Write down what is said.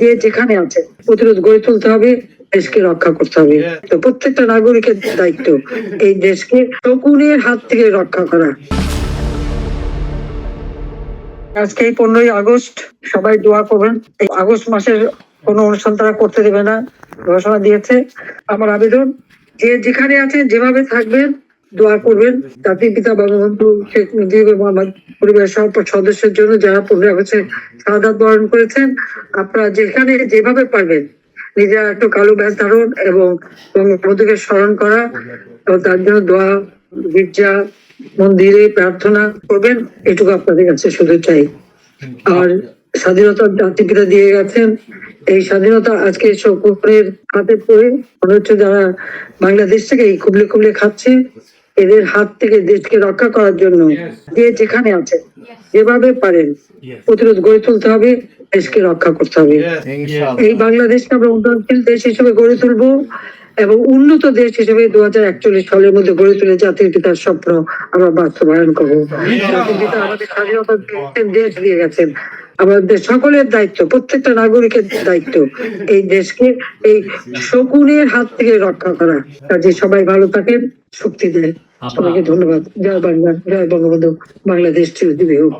যে যেখানে আছে প্রতিরোধ গড়ে তুলতে হবে দেশকে রক্ষা করতে হবে। তো প্রত্যেকটা নাগরিকের দায়িত্ব এই দেশকে শকুনের হাত থেকে রক্ষা করা। আজকে এই পনেরোই আগস্ট সবাই দোয়া করবেন। এই আগস্ট মাসের কোনো অনুষ্ঠান তারা করতে দেবে না ঘোষণা দিয়েছে। আমার আবেদন যে যেখানে আছেন যেভাবে থাকবেন দোয়া করবেন। জাতির পিতা বঙ্গবন্ধু শেখ মুজিবুর মোহাম্মদ পরিবারের সব সদস্যের জন্য যারা পনেরো আগস্টে শাহাদাত বরণ করেছেন, আপনারা যেখানে যেভাবে পারবেন নিজেরা একটু কালো ব্যাস ধারণ এবং বঙ্গবন্ধুকে স্মরণ করা এবং তার জন্য দোয়া, গির্জা, মন্দিরে প্রার্থনা করবেন, এটুকু আপনাদের কাছে শুধু চাই। আর স্বাধীনতার জাতিপিতা দিয়ে গেছেন। এই স্বাধীনতা আজকে শকুরের হাতে পড়ে। মনে হচ্ছে যারা বাংলাদেশ থেকে এই কুবলে কুবলে খাচ্ছে এদের হাত থেকে দেশকে রক্ষা করার জন্য যে যেখানে আছে যেভাবে পারেন প্রতিরোধ গড়ে তুলতে হবে দেশকে রক্ষা করতে হবে। এই বাংলাদেশকে আমরা উন্নয়নশীল দেশ হিসেবে গড়ে তুলবো এবং উন্নত দেশ হিসেবে দু হাজার একচল্লিশ সালের মধ্যে গড়ে তুলে জাতির পিতার স্বপ্ন আমরা বাস্তবায়ন করব। জাতির পিতা আমাদের স্বাধীনতা দেশ দিয়ে গেছেন। আমাদের সকলের দায়িত্ব প্রত্যেকটা নাগরিকের দায়িত্ব এই দেশকে এই শকুনের হাত থেকে রক্ষা করা। কাজে সবাই ভালো থাকেন শক্তি দেয় সবাইকে ধন্যবাদ। জয় বাংলা জয় বঙ্গবন্ধু। বাংলাদেশ চিরদিবে হোক।